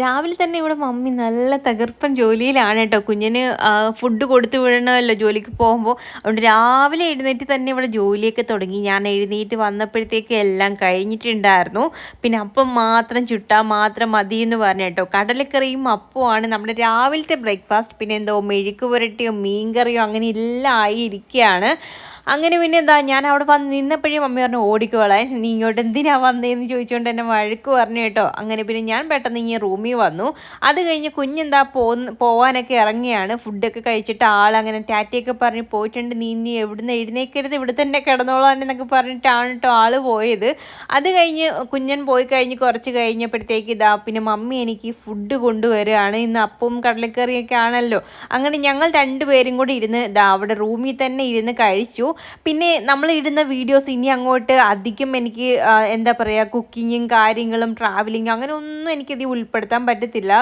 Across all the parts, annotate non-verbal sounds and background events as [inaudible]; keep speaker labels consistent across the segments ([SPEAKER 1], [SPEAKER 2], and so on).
[SPEAKER 1] രാവിലെ തന്നെ ഇവിടെ മമ്മി നല്ല തകർപ്പൻ ജോലിയിലാണ് കേട്ടോ. കുഞ്ഞിന് ഫുഡ് കൊടുത്തു വിടണമല്ലോ ജോലിക്ക് പോകുമ്പോൾ. അതുകൊണ്ട് രാവിലെ എഴുന്നേറ്റ് തന്നെ ഇവിടെ ജോലിയൊക്കെ തുടങ്ങി. ഞാൻ എഴുന്നേറ്റ് വന്നപ്പോഴത്തേക്ക് എല്ലാം കഴിഞ്ഞിട്ടുണ്ടായിരുന്നു. പിന്നെ അപ്പം മാത്രം ചുട്ടാൽ മാത്രം മതി എന്ന് പറഞ്ഞു കേട്ടോ. കടലക്കറിയും അപ്പമാണ് നമ്മുടെ രാവിലത്തെ ബ്രേക്ക്ഫാസ്റ്റ് പിന്നെ എന്തോ മെഴുക്ക് പുരട്ടിയോ മീൻകറിയോ അങ്ങനെ എല്ലാം ആയി ഇരിക്കുകയാണ്. അങ്ങനെ പിന്നെ എന്താ ഞാൻ അവിടെ വന്ന് നിന്നപ്പോഴേ മമ്മി പറഞ്ഞു ഓടിക്കോളാൻ നീ ഇങ്ങോട്ട് എന്തിനാ വന്നതെന്ന് ചോദിച്ചുകൊണ്ട് എന്നെ വഴക്ക് പറഞ്ഞു കേട്ടോ. അങ്ങനെ പിന്നെ ഞാൻ പെട്ടെന്ന് ഇങ്ങനെ റൂമിൽ വന്നു. അത് കഴിഞ്ഞ് കുഞ്ഞെന്താ പോന്ന് പോവാനൊക്കെ ഇറങ്ങിയാണ്. ഫുഡൊക്കെ കഴിച്ചിട്ട് ആളങ്ങനെ ടാറ്റയൊക്കെ പറഞ്ഞ് പോയിട്ടുണ്ട്. നീ ഇനി എവിടുന്ന് എഴുന്നേക്കരുത്? ഇവിടെ തന്നെ കിടന്നോളാൻ എന്നൊക്കെ പറഞ്ഞിട്ടാണ് കേട്ടോ ആൾ പോയത്. അത് കഴിഞ്ഞ് കുഞ്ഞൻ പോയി കഴിഞ്ഞ് കുറച്ച് കഴിഞ്ഞപ്പോഴത്തേക്ക് ഇതാ പിന്നെ മമ്മി എനിക്ക് ഫുഡ് കൊണ്ടുവരികയാണ് ഇന്ന് അപ്പവും കടലക്കറിയൊക്കെ ആണല്ലോ. അങ്ങനെ ഞങ്ങൾ രണ്ടുപേരും കൂടി ഇരുന്ന് ഇതാ അവിടെ റൂമിൽ തന്നെ ഇരുന്ന് കഴിച്ചു. പിന്നെ നമ്മൾ ഇടുന്ന വീഡിയോസ് ഇനി അങ്ങോട്ട് അധികം എനിക്ക് എന്താ പറയുക കുക്കിങ്ങും കാര്യങ്ങളും ട്രാവലിങ്ങും അങ്ങനെ ഒന്നും എനിക്കിത് ഉൾപ്പെടുത്താൻ പറ്റത്തില്ല.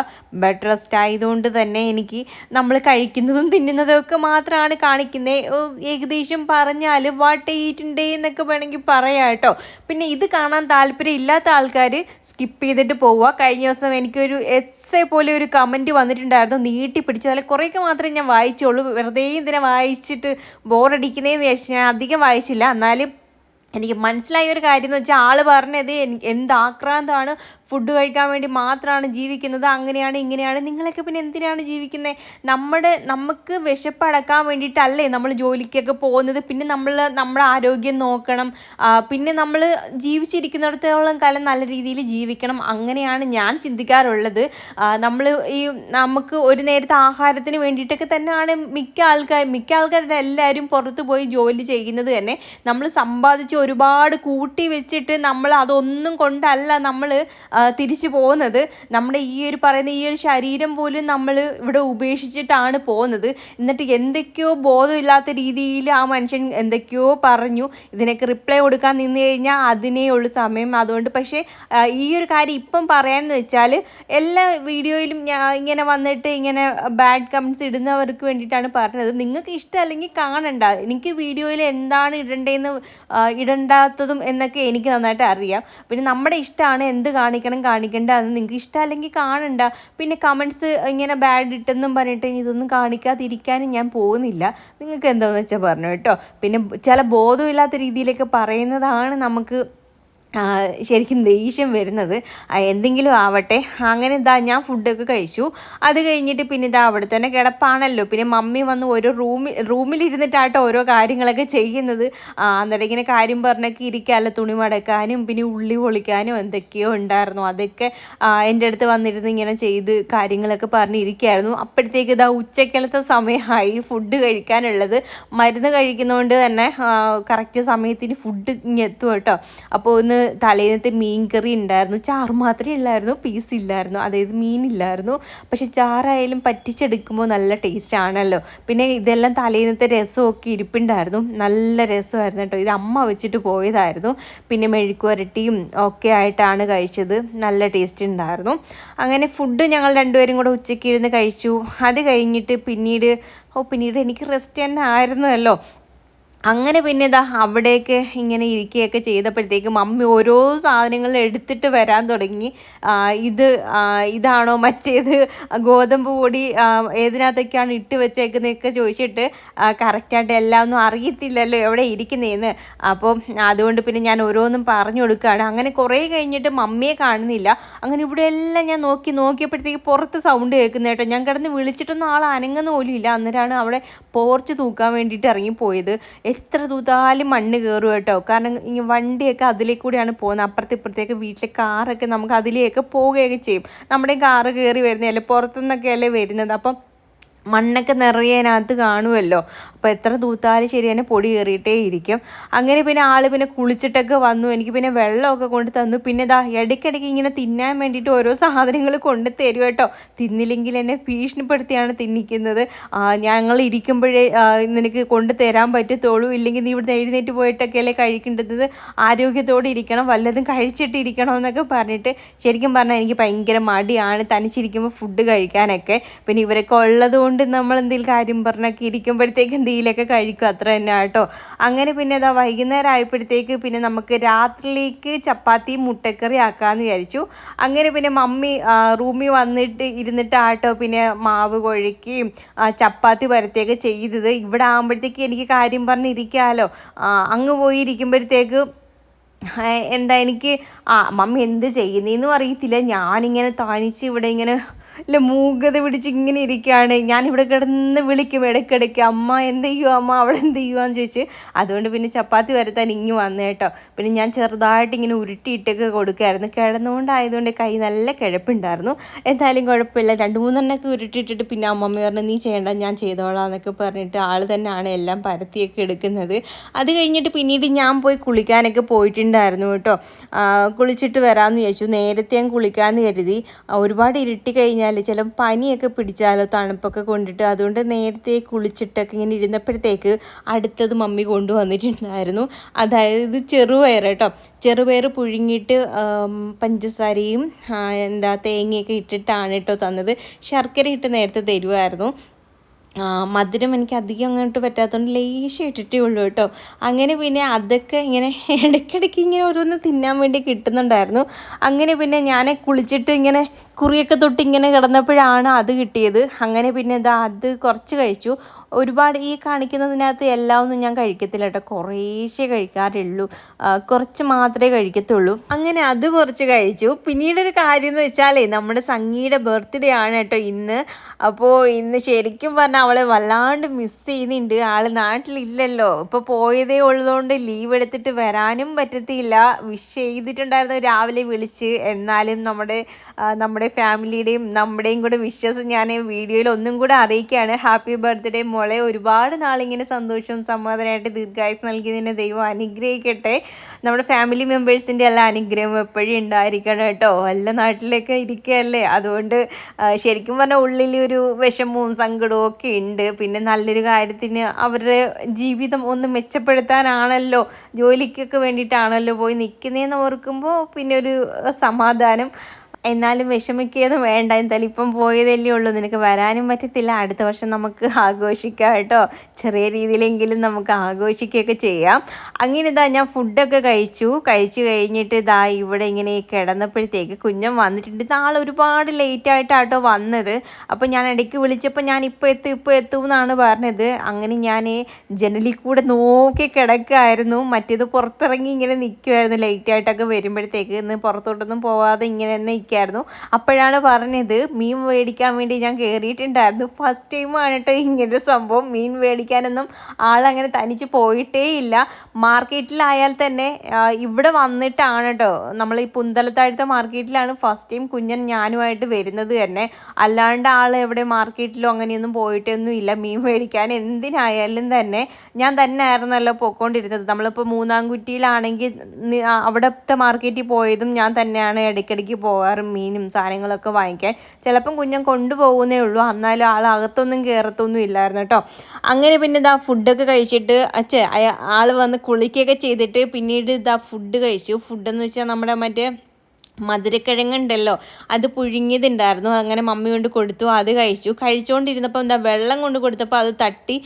[SPEAKER 1] ബെഡ് റെസ്റ്റ് ആയതുകൊണ്ട് തന്നെ എനിക്ക് നമ്മൾ കഴിക്കുന്നതും തിന്നുന്നതും ഒക്കെ മാത്രമാണ് കാണിക്കുന്നത് ഏകദേശം പറഞ്ഞാൽ വാട്ട് ഈറ്റ് ഡേ എന്നൊക്കെ വേണമെങ്കിൽ പറയാം കേട്ടോ. പിന്നെ ഇത് കാണാൻ താല്പര്യം ഇല്ലാത്ത ആൾക്കാർ സ്കിപ്പ് ചെയ്തിട്ട് പോവുക. കഴിഞ്ഞ ദിവസം എനിക്കൊരു എസ് എ പോലെ ഒരു കമന്റ് വന്നിട്ടുണ്ടായിരുന്നു. നീട്ടി പിടിച്ച് കുറേയൊക്കെ മാത്രമേ ഞാൻ വായിച്ചുള്ളൂ. വെറുതെ ഇതിനെ വായിച്ചിട്ട് ബോറടിക്കുന്നതെന്ന് ഞാൻ അധികം വായിച്ചില്ല. എന്നാലും എനിക്ക് മനസ്സിലായ ഒരു കാര്യം എന്ന് വെച്ചാൽ ആൾ പറഞ്ഞത് എനിക്ക് എന്ത് ആക്രാന്താണ്? ഫുഡ് കഴിക്കാൻ വേണ്ടി മാത്രമാണ് ജീവിക്കുന്നത്. അങ്ങനെയാണ് ഇങ്ങനെയാണ്. നിങ്ങളൊക്കെ പിന്നെ എന്തിനാണ് ജീവിക്കുന്നത് നമ്മുടെ നമുക്ക് വിശപ്പടക്കാൻ വേണ്ടിയിട്ടല്ലേ നമ്മൾ ജോലിക്കൊക്കെ പോകുന്നത്. പിന്നെ നമ്മൾ നമ്മുടെ ആരോഗ്യം നോക്കണം. പിന്നെ നമ്മൾ ജീവിച്ചിരിക്കുന്നിടത്തോളം കാലം നല്ല രീതിയിൽ ജീവിക്കണം. അങ്ങനെയാണ് ഞാൻ ചിന്തിക്കാറുള്ളത്. നമ്മൾ ഈ നമുക്ക് ഒരു നേരത്തെ ആഹാരത്തിന് വേണ്ടിയിട്ടൊക്കെ തന്നെയാണ് മിക്ക ആൾക്കാർ മിക്ക ആൾക്കാരുടെ എല്ലാവരും പുറത്ത് പോയി ജോലി ചെയ്യുന്നത് തന്നെ. നമ്മൾ സമ്പാദിച്ച് ഒരുപാട് കൂട്ടി വെച്ചിട്ട് നമ്മൾ അതൊന്നും കൊണ്ടല്ല നമ്മൾ തിരിച്ചു പോകുന്നത്. നമ്മുടെ ഈ ഒരു പറയുന്ന ഈ ഒരു ശരീരം പോലും നമ്മൾ ഇവിടെ ഉപേക്ഷിച്ചിട്ടാണ് പോകുന്നത്. എന്നിട്ട് എന്തൊക്കെയോ ബോധമില്ലാത്ത രീതിയിൽ ആ മനുഷ്യൻ എന്തൊക്കെയോ പറഞ്ഞു. ഇതിനൊക്കെ റിപ്ലൈ കൊടുക്കാൻ നിന്ന് കഴിഞ്ഞാൽ അതിനേ ഉള്ളൂ സമയം. അതുകൊണ്ട് പക്ഷേ ഈ ഒരു കാര്യം ഇപ്പം പറയാമെന്ന് വെച്ചാൽ എല്ലാ വീഡിയോയിലും ഇങ്ങനെ വന്നിട്ട് ഇങ്ങനെ ബാഡ് കമൻസ് ഇടുന്നവർക്ക് വേണ്ടിയിട്ടാണ് പറഞ്ഞത്. നിങ്ങൾക്ക് ഇഷ്ടമല്ലെങ്കിൽ കാണണ്ട. എനിക്ക് വീഡിയോയിൽ എന്താണ് ഇടേണ്ടതെന്ന് ആ, ഇടണ്ടാത്തതും എന്നൊക്കെ എനിക്ക് നന്നായിട്ട് അറിയാം. പിന്നെ നമ്മുടെ ഇഷ്ടമാണ് എന്ത് കാണിക്കണം കാണിക്കേണ്ട അത് നിങ്ങൾക്ക് ഇഷ്ടമല്ലെങ്കിൽ കാണണ്ട. പിന്നെ കമൻസ് ഇങ്ങനെ ബാഡ് ഇട്ടെന്നും പറഞ്ഞിട്ട് ഇതൊന്നും കാണിക്കാതിരിക്കാനും ഞാൻ പോകുന്നില്ല. നിങ്ങൾക്ക് എന്താണെന്ന് വെച്ചാൽ പറഞ്ഞു കേട്ടോ. പിന്നെ ചില ബോധമില്ലാത്ത രീതിയിലൊക്കെ പറയുന്നതാണ് നമുക്ക് ശരിക്കും ദേഷ്യം വരുന്നത് എന്തെങ്കിലും ആവട്ടെ. അങ്ങനെ ഇതാ ഞാൻ ഫുഡൊക്കെ കഴിച്ചു. അത് കഴിഞ്ഞിട്ട് പിന്നെ ഇതാ അവിടെ തന്നെ കിടപ്പാണല്ലോ. പിന്നെ മമ്മി വന്ന് ഓരോ റൂമിൽ റൂമിലിരുന്നിട്ടാട്ടോ ഓരോ കാര്യങ്ങളൊക്കെ ചെയ്യുന്നത്. അന്നേരം ഇങ്ങനെ കാര്യം പറഞ്ഞൊക്കെ ഇരിക്കാമല്ലോ തുണി മടക്കാനും പിന്നെ ഉള്ളി പൊളിക്കാനും എന്തൊക്കെയോ ഉണ്ടായിരുന്നു. അതൊക്കെ എന്റെ അടുത്ത് വന്നിരുന്ന് ഇങ്ങനെ ചെയ്ത് കാര്യങ്ങളൊക്കെ പറഞ്ഞിരിക്കുകയായിരുന്നു അപ്പോഴത്തേക്ക് ഇതാ ഉച്ചക്കലത്തെ സമയമായി ഫുഡ് കഴിക്കാനുള്ളത്. മരുന്ന് കഴിക്കുന്നതുകൊണ്ട് തന്നെ കറക്റ്റ് സമയത്തിന് ഫുഡ് ഇങ്ങെത്തും കേട്ടോ. അപ്പോൾ ഒന്ന് തലേന്നത്തെ മീൻ കറി ഉണ്ടായിരുന്നു. ചാറ് മാത്രമേ ഉള്ളായിരുന്നു. പീസ് ഇല്ലായിരുന്നു. അതായത് മീൻ ഇല്ലായിരുന്നു. പക്ഷെ ചാറായാലും പറ്റിച്ചെടുക്കുമ്പോൾ നല്ല ടേസ്റ്റ് ആണല്ലോ. പിന്നെ ഇതെല്ലാം തലേന്നത്തെ രസമൊക്കെ ഇരിപ്പുണ്ടായിരുന്നു. നല്ല രസമായിരുന്നു കേട്ടോ. ഇത് അമ്മ വെച്ചിട്ട് പോയതായിരുന്നു. പിന്നെ മെഴുക്ക് വരട്ടിയും ഒക്കെ ആയിട്ടാണ് കഴിച്ചത്. നല്ല ടേസ്റ്റ് ഉണ്ടായിരുന്നു. അങ്ങനെ ഫുഡ് ഞങ്ങൾ രണ്ടുപേരും കൂടെ ഉച്ചയ്ക്ക് ഇരുന്ന് കഴിച്ചു. അത് കഴിഞ്ഞിട്ട് പിന്നീട് ഓ പിന്നീട് എനിക്ക് റെസ്റ്റ് തന്നെ ആയിരുന്നല്ലോ. അങ്ങനെ പിന്നെ ഇതാ അവിടെയൊക്കെ ഇങ്ങനെ ഇരിക്കുകയൊക്കെ ചെയ്തപ്പോഴത്തേക്കും മമ്മി ഓരോ സാധനങ്ങൾ എടുത്തിട്ട് വരാൻ തുടങ്ങി. ഇത് ഇതാണോ മറ്റേത്? ഗോതമ്പ് പൊടി ഏതിനകത്തൊക്കെയാണ് ഇട്ട് വെച്ചേക്കുന്നതൊക്കെ ചോദിച്ചിട്ട് കറക്റ്റായിട്ട് എല്ലാം ഒന്നും അറിയത്തില്ലല്ലോ എവിടെ ഇരിക്കുന്നതെന്ന് അപ്പോൾ അതുകൊണ്ട് പിന്നെ ഞാൻ ഓരോന്നും പറഞ്ഞു കൊടുക്കുകയാണ്. അങ്ങനെ കുറേ കഴിഞ്ഞിട്ട് മമ്മിയെ കാണുന്നില്ല. അങ്ങനെ ഇവിടെ എല്ലാം ഞാൻ നോക്കി നോക്കിയപ്പോഴത്തേക്ക് പുറത്ത് സൗണ്ട് കേൾക്കുന്ന കേട്ടോ. ഞാൻ കിടന്ന് വിളിച്ചിട്ടൊന്നും ആൾ അനങ്ങുന്ന പോലും ഇല്ല. അന്നേരമാണ് അവിടെ പോർച്ച് തൂക്കാൻ വേണ്ടിയിട്ട് ഇറങ്ങിപ്പോയത്. എത്ര തൂതാലും മണ്ണ് കയറും കേട്ടോ. കാരണം ഈ വണ്ടിയൊക്കെ അതിലേ കൂടിയാണ് പോകുന്നത്. അപ്പുറത്തെ ഇപ്പുറത്തേക്ക് വീട്ടിലെ കാറൊക്കെ നമുക്ക് അതിലേക്ക് പോവുകയൊക്കെ ചെയ്യും. നമ്മുടെ കാറ് കയറി വരുന്നതല്ലേ? പുറത്തുനിന്നൊക്കെ അല്ലേ വരുന്നത്? അപ്പം മണ്ണൊക്കെ നിറയെ കാണുമല്ലോ. അപ്പോൾ എത്ര തൂത്താലും ശരി തന്നെ പൊടി കയറിയിട്ടേ ഇരിക്കും. അങ്ങനെ പിന്നെ ആൾ പിന്നെ കുളിച്ചിട്ടൊക്കെ വന്നു. എനിക്ക് പിന്നെ വെള്ളമൊക്കെ കൊണ്ട് തന്നു. പിന്നെ ഇതാ ഇടയ്ക്കിടയ്ക്ക് ഇങ്ങനെ തിന്നാൻ വേണ്ടിയിട്ട് ഓരോ സാധനങ്ങൾ കൊണ്ട് തരും കേട്ടോ. തിന്നില്ലെങ്കിൽ എന്നെ ഭീഷണിപ്പെടുത്തിയാണ് തിന്നിക്കുന്നത്. ഞങ്ങൾ ഇരിക്കുമ്പോഴേ നിനക്ക് കൊണ്ട് തരാൻ പറ്റത്തുള്ളൂ. ഇല്ലെങ്കിൽ നീ ഇവിടുന്ന് എഴുന്നേറ്റ് പോയിട്ടൊക്കെ അല്ലേ കഴിക്കേണ്ടത്? ആരോഗ്യത്തോടെ ഇരിക്കണം. വല്ലതും കഴിച്ചിട്ടിരിക്കണം എന്നൊക്കെ പറഞ്ഞിട്ട് ശരിക്കും പറഞ്ഞാൽ എനിക്ക് ഭയങ്കര മടിയാണ് തനിച്ചിരിക്കുമ്പോൾ ഫുഡ് കഴിക്കാനൊക്കെ. പിന്നെ ഇവരൊക്കെ ഉള്ളത് കൊണ്ട് നമ്മൾ എന്തെങ്കിലും കാര്യം പറഞ്ഞൊക്കെ ഇരിക്കുമ്പോഴത്തേക്ക് പിടിയിലൊക്കെ കഴിക്കും അത്ര തന്നെ കേട്ടോ അങ്ങനെ പിന്നെ ഇതാ വൈകുന്നേരം ആയപ്പോഴത്തേക്ക് പിന്നെ നമുക്ക് രാത്രിയിലേക്ക് ചപ്പാത്തി മുട്ടക്കറി ആക്കാമെന്ന് വിചാരിച്ചു. അങ്ങനെ പിന്നെ മമ്മി റൂമിൽ വന്നിട്ട് ഇരുന്നിട്ടാട്ടോ പിന്നെ മാവ് കൊഴുക്കുകയും ചപ്പാത്തി വരത്തേക്ക് ചെയ്തത്. ഇവിടെ ആകുമ്പോഴത്തേക്ക് എനിക്ക് കാര്യം പറഞ്ഞിരിക്കാമല്ലോ അങ്ങ് പോയിരിക്കുമ്പോഴത്തേക്ക് എന്താ എനിക്ക് ആ മമ്മി എന്ത് ചെയ്യുന്നതെന്നും അറിയത്തില്ല. ഞാനിങ്ങനെ താനിച്ച് ഇവിടെ ഇങ്ങനെ അല്ല മൂകത പിടിച്ച് ഇങ്ങനെ ഇരിക്കുകയാണ് ഞാനിവിടെ കിടന്ന് വിളിക്കും ഇടയ്ക്കിടയ്ക്ക്. അമ്മ എന്ത് ചെയ്യുമോ അമ്മ അവിടെ എന്ത് ചെയ്യുമോയെന്ന് ചോദിച്ച് അതുകൊണ്ട് പിന്നെ ചപ്പാത്തി വരത്താൻ ഇങ്ങ് വന്നു കേട്ടോ പിന്നെ ഞാൻ ചെറുതായിട്ട് ഇങ്ങനെ ഉരുട്ടിയിട്ടൊക്കെ കൊടുക്കുമായിരുന്നു കിടന്നുകൊണ്ടായതുകൊണ്ട് കൈ നല്ല കിഴപ്പുണ്ടായിരുന്നു. എന്തായാലും കുഴപ്പമില്ല. രണ്ട് മൂന്നെണ്ണമൊക്കെ ഉരുട്ടിയിട്ടിട്ട് പിന്നെ അമ്മമ്മ പറഞ്ഞു നീ ചെയ്യേണ്ട ഞാൻ ചെയ്തോളാം എന്നൊക്കെ പറഞ്ഞിട്ട് ആൾ തന്നെയാണ് എല്ലാം പരത്തിയൊക്കെ എടുക്കുന്നത്. അത് കഴിഞ്ഞിട്ട് പിന്നീട് ഞാൻ പോയി കുളിക്കാനൊക്കെ പോയിട്ടുണ്ടായിരുന്നു കേട്ടോ. കുളിച്ചിട്ട് വരാമെന്ന് ചോദിച്ചു നേരത്തെ ഞാൻ കുളിക്കാമെന്ന് കരുതി. ഒരുപാട് ഇരുട്ടി കഴിഞ്ഞാൽ ചില പനിയൊക്കെ പിടിച്ചാലോ തണുപ്പൊക്കെ കൊണ്ടിട്ട്. അതുകൊണ്ട് നേരത്തെ കുളിച്ചിട്ടൊക്കെ ഇങ്ങനെ ഇരുന്നപ്പോഴത്തേക്ക് അടുത്തത് മമ്മി കൊണ്ടുവന്നിട്ടുണ്ടായിരുന്നു. അതായത് ചെറുപയർ കേട്ടോ. ചെറുപയർ പുഴുങ്ങിയിട്ട് പഞ്ചസാരയും എന്താ തേങ്ങയൊക്കെ ഇട്ടിട്ടാണ് കേട്ടോ തന്നത്. ശർക്കര ഇട്ട് നേരത്തെ തരുമായിരുന്നു മധുരം എനിക്ക് അധികം അങ്ങോട്ട് പറ്റാത്തതുകൊണ്ട് ലേശം ഇട്ടിട്ടേ ഉള്ളൂ കേട്ടോ. അങ്ങനെ പിന്നെ അതൊക്കെ ഇങ്ങനെ [laughs] ഇടയ്ക്കിടയ്ക്ക് ഇങ്ങനെ ഓരോന്ന് തിന്നാൻ വേണ്ടി കിട്ടുന്നുണ്ടായിരുന്നു. അങ്ങനെ പിന്നെ ഞാൻ കുളിച്ചിട്ട് ഇങ്ങനെ കുറിയൊക്കെ തൊട്ട് ഇങ്ങനെ കിടന്നപ്പോഴാണ് അത് കിട്ടിയത്. അങ്ങനെ പിന്നെ എന്താ അത് കുറച്ച് കഴിച്ചു. ഒരുപാട് ഈ കാണിക്കുന്നതിനകത്ത് എല്ലാം ഒന്നും ഞാൻ കഴിക്കത്തില്ല കേട്ടോ. കുറേശ്ശേ കഴിക്കാറുള്ളൂ. കുറച്ച് മാത്രമേ കഴിക്കത്തുള്ളൂ. അങ്ങനെ അത് കുറച്ച് കഴിച്ചു. പിന്നീടൊരു കാര്യം എന്ന് വെച്ചാലേ നമ്മുടെ സംഗീയുടെ ബർത്ത്ഡേ ആണ് കേട്ടോ ഇന്ന്. അപ്പോൾ ഇന്ന് ശരിക്കും പറഞ്ഞാൽ അവളെ വല്ലാണ്ട് മിസ് ചെയ്യുന്നുണ്ട്. ആൾ നാട്ടിലില്ലല്ലോ. ഇപ്പോൾ പോയതേ ഉള്ളതുകൊണ്ട് ലീവ് എടുത്തിട്ട് വരാനും പറ്റത്തില്ല. വിഷ് ചെയ്തിട്ടുണ്ടായിരുന്നു രാവിലെ വിളിച്ച്. എന്നാലും നമ്മുടെ നമ്മുടെ ഫാമിലിയുടെയും നമ്മുടെയും കൂടെ വിഷസ് ഞാൻ വീഡിയോയിൽ ഒന്നും കൂടെ അറിയിക്കുകയാണ്. ഹാപ്പി ബർത്ത്ഡേ മോളെ. ഒരുപാട് നാളിങ്ങനെ സന്തോഷവും സമാധാനമായിട്ട് ദീർഘായുസ് നൽകിയതിനെ ദൈവം അനുഗ്രഹിക്കട്ടെ. നമ്മുടെ ഫാമിലി മെമ്പേഴ്സിന്റെ എല്ലാ അനുഗ്രഹവും എപ്പോഴും ഉണ്ടായിരിക്കണം കേട്ടോ. എല്ലാ നാട്ടിലൊക്കെ ഇരിക്കുകയല്ലേ? അതുകൊണ്ട് ശരിക്കും പറഞ്ഞാൽ ഉള്ളിൽ ഒരു വിഷമവും സങ്കടവും ഒക്കെ ഉണ്ട്. പിന്നെ നല്ലൊരു കാര്യത്തിന് അവരുടെ ജീവിതം ഒന്ന് മെച്ചപ്പെടുത്താനാണല്ലോ ജോലിക്കൊക്കെ വേണ്ടിയിട്ടാണല്ലോ പോയി നിൽക്കുന്നതെന്ന് ഓർക്കുമ്പോൾ പിന്നെ ഒരു സമാധാനം. എന്നാലും വിഷമിക്കുകയൊന്നും വേണ്ട. എന്തായാലും ഇപ്പം പോയതല്ലേ ഉള്ളൂ. നിനക്ക് വരാനും പറ്റത്തില്ല. അടുത്ത വർഷം നമുക്ക് ആഘോഷിക്കാം കേട്ടോ. ചെറിയ രീതിയിലെങ്കിലും നമുക്ക് ആഘോഷിക്കുകയൊക്കെ ചെയ്യാം. അങ്ങനെ ഇതാ ഞാൻ ഫുഡൊക്കെ കഴിച്ചു. കഴിച്ചു കഴിഞ്ഞിട്ട് ഇതാ ഇവിടെ ഇങ്ങനെ കിടന്നപ്പോഴത്തേക്ക് കുഞ്ഞം വന്നിട്ടുണ്ട്. നാളെ ഒരുപാട് ലേറ്റായിട്ടാട്ടോ വന്നത്. അപ്പോൾ ഞാൻ ഇടയ്ക്ക് വിളിച്ചപ്പോൾ ഞാൻ ഇപ്പോൾ എത്തും ഇപ്പോൾ എത്തും എന്നാണ് പറഞ്ഞത്. അങ്ങനെ ഞാൻ ജനലിൽ കൂടെ നോക്കി കിടക്കുമായിരുന്നു മറ്റേത് പുറത്തിറങ്ങി ഇങ്ങനെ നിൽക്കുമായിരുന്നു ലേറ്റായിട്ടൊക്കെ വരുമ്പോഴത്തേക്ക് ഇന്ന് പുറത്തോട്ടൊന്നും പോവാതെ ഇങ്ങനെ തന്നെ ഇരിക്കുകയായിരുന്നു അപ്പോഴാണ് പറഞ്ഞത് മീൻ മേടിക്കാൻ വേണ്ടി ഞാൻ കയറിയിട്ടുണ്ടായിരുന്നു ഫസ്റ്റ് ടൈം ആണ് കേട്ടോ ഇങ്ങനൊരു സംഭവം. മീൻ മേടിക്കാനൊന്നും ആളങ്ങനെ തനിച്ച് പോയിട്ടേ ഇല്ല. മാർക്കറ്റിലായാൽ തന്നെ ഇവിടെ വന്നിട്ടാണ് കേട്ടോ നമ്മൾ ഈ പുന്തലത്താഴത്തെ മാർക്കറ്റിലാണ് ഫസ്റ്റ് ടൈം കുഞ്ഞൻ ഞാനുമായിട്ട് വരുന്നത് തന്നെ. അല്ലാണ്ട് ആൾ എവിടെ മാർക്കറ്റിലോ അങ്ങനെയൊന്നും പോയിട്ടൊന്നും ഇല്ല. മീൻ മേടിക്കാൻ എന്തിനായാലും തന്നെ ഞാൻ തന്നെ ആയിരുന്നല്ലോ പോയിക്കൊണ്ടിരുന്നത്. നമ്മളിപ്പോൾ മൂന്നാംകുറ്റിയിലാണെങ്കിൽ അവിടുത്തെ മാർക്കറ്റിൽ പോയതും ഞാൻ തന്നെയാണ് ഇടയ്ക്കിടയ്ക്ക് പോകാറ് പച്ചക്കറിയും മീനും സാധനങ്ങളൊക്കെ വാങ്ങിക്കാൻ ചിലപ്പം കുഞ്ഞൻ കൊണ്ടുപോകുന്നേ ഉള്ളൂ. എന്നാലും ആൾ അകത്തൊന്നും കയറത്തൊന്നും ഇല്ലായിരുന്നു കേട്ടോ. അങ്ങനെ പിന്നെ ഇതാ ഫുഡൊക്കെ കഴിച്ചിട്ട് അച്ഛ ആൾ വന്ന് കുളിക്കുകയൊക്കെ ചെയ്തിട്ട് പിന്നീട് ഇതാ ഫുഡ് കഴിച്ചു. ഫുഡെന്ന് വെച്ചാൽ നമ്മുടെ മറ്റേ മധുരക്കിഴങ്ങുണ്ടല്ലോ. അത് പുഴുങ്ങിയതുണ്ടായിരുന്നു. അങ്ങനെ മമ്മി കൊണ്ട് കൊടുത്തു അത് കഴിച്ചു. കഴിച്ചുകൊണ്ടിരുന്നപ്പോൾ എന്താ വെള്ളം കൊണ്ട് കൊടുത്തപ്പോൾ അത് തട്ടി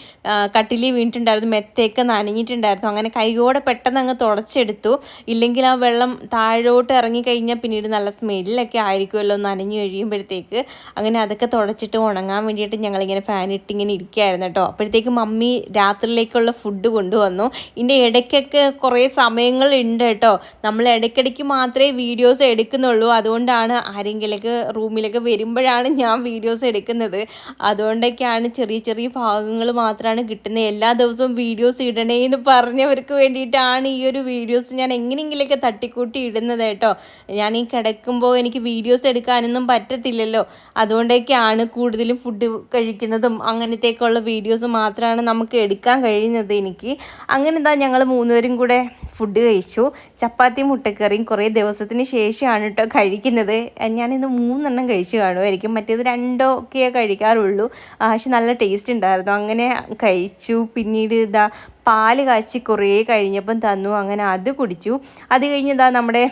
[SPEAKER 1] കട്ടിലി വീണിട്ടുണ്ടായിരുന്നു. മെത്തയൊക്കെ നനഞ്ഞിട്ടുണ്ടായിരുന്നു. അങ്ങനെ കൈയോടെ പെട്ടെന്ന് അങ്ങ് തുടച്ചെടുത്തു. ഇല്ലെങ്കിൽ ആ വെള്ളം താഴോട്ട് ഇറങ്ങി ഇറങ്ങിക്കഴിഞ്ഞാൽ പിന്നീട് നല്ല സ്മെല്ലൊക്കെ ആയിരിക്കുമല്ലോ നനഞ്ഞു കഴിയുമ്പോഴത്തേക്ക്. അങ്ങനെ അതൊക്കെ തുടച്ചിട്ട് ഉണങ്ങാൻ വേണ്ടിയിട്ട് ഞങ്ങളിങ്ങനെ ഫാൻ ഇട്ടിങ്ങനെ ഇരിക്കുകയായിരുന്നു കേട്ടോ. അപ്പോഴത്തേക്ക് മമ്മി രാത്രിയിലേക്കുള്ള ഫുഡ് കൊണ്ടുവന്നു. ഇതിന്റെ ഇടയ്ക്കൊക്കെ കുറേ സമയങ്ങളുണ്ട് കേട്ടോ. നമ്മൾ ഇടയ്ക്കിടയ്ക്ക് മാത്രമേ വീഡിയോസ് എടുക്കൂ. എടുക്കുന്നുള്ളൂ. അതുകൊണ്ടാണ് ആരെങ്കിലൊക്കെ റൂമിലൊക്കെ വരുമ്പോഴാണ് ഞാൻ വീഡിയോസ് എടുക്കുന്നത്. അതുകൊണ്ടൊക്കെയാണ് ചെറിയ ചെറിയ ഭാഗങ്ങൾ മാത്രമാണ് കിട്ടുന്നത്. എല്ലാ ദിവസവും വീഡിയോസ് ഇടണേ എന്ന് പറഞ്ഞവർക്ക് വേണ്ടിയിട്ടാണ് ഈ ഒരു വീഡിയോസ് ഞാൻ എങ്ങനെയെങ്കിലൊക്കെ തട്ടിക്കൂട്ടി ഇടുന്നത് കേട്ടോ. ഞാൻ ഈ കിടക്കുമ്പോൾ എനിക്ക് വീഡിയോസ് എടുക്കാനൊന്നും പറ്റത്തില്ലല്ലോ. അതുകൊണ്ടൊക്കെയാണ് കൂടുതലും ഫുഡ് കഴിക്കുന്നതും അങ്ങനത്തേക്കുള്ള വീഡിയോസ് മാത്രമാണ് നമുക്ക് എടുക്കാൻ കഴിയുന്നത് എനിക്ക്. അങ്ങനെ എന്താ ഞങ്ങൾ മൂന്നുപേരും കൂടെ ഫുഡ് കഴിച്ചു. ചപ്പാത്തി മുട്ടക്കറിയും കുറേ ദിവസത്തിന് ശേഷമാണ് കേട്ടോ കഴിക്കുന്നത്. ഞാനിന്ന് മൂന്നെണ്ണം കഴിച്ച് കാണുമായിരിക്കും മറ്റേത് രണ്ടോ ഒക്കെ കഴിക്കാറുള്ളൂ പക്ഷെ നല്ല ടേസ്റ്റ് ഉണ്ടായിരുന്നു. അങ്ങനെ കഴിച്ചു. പിന്നീട് ഇതാ പാൽ കാച്ചി കുറേ കഴിഞ്ഞപ്പം തന്നു. അങ്ങനെ അത് കുടിച്ചു. അത് കഴിഞ്ഞ് ഇതാ നമ്മുടെ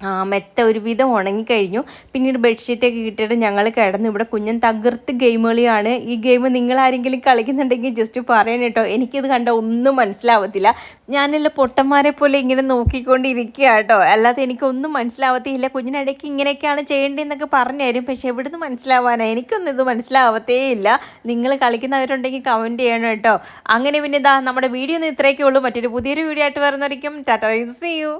[SPEAKER 1] മെത്ത ഒരുവിധം ഉണങ്ങിക്കഴിഞ്ഞു. പിന്നീട് ബെഡ്ഷീറ്റൊക്കെ കിട്ടിയിട്ട് ഞങ്ങൾ കിടന്നു ഇവിടെ കുഞ്ഞൻ തകർത്ത് ഗെയിം കളിയാണ്. ഈ ഗെയിം നിങ്ങൾ ആരെങ്കിലും കളിക്കുന്നുണ്ടെങ്കിൽ ജസ്റ്റ് പറയണം കേട്ടോ. എനിക്കിത് കണ്ട ഒന്നും മനസ്സിലാവത്തില്ല. ഞാനല്ല പൊട്ടന്മാരെ പോലെ ഇങ്ങനെ നോക്കിക്കൊണ്ടിരിക്കുക കേട്ടോ. അല്ലാതെ എനിക്കൊന്നും മനസ്സിലാവത്തില്ല. കുഞ്ഞിനിടയ്ക്ക് ഇങ്ങനെയൊക്കെയാണ് ചെയ്യേണ്ടതെന്നൊക്കെ പറഞ്ഞു തരും. പക്ഷേ എവിടുന്ന് മനസ്സിലാവാനാണ് എനിക്കൊന്നും ഇത് മനസ്സിലാവത്തേ ഇല്ല. നിങ്ങൾ കളിക്കുന്നവരുണ്ടെങ്കിൽ കമന്റ് ചെയ്യണം കേട്ടോ. അങ്ങനെ പിന്നെ ഇതാ നമ്മുടെ വീഡിയോ ഒന്ന് ഇത്രയൊക്കെ ഉള്ളൂ. മറ്റൊരു പുതിയൊരു വീഡിയോ ആയിട്ട് വരുന്നതായിരിക്കും ടാറ്റ സി യു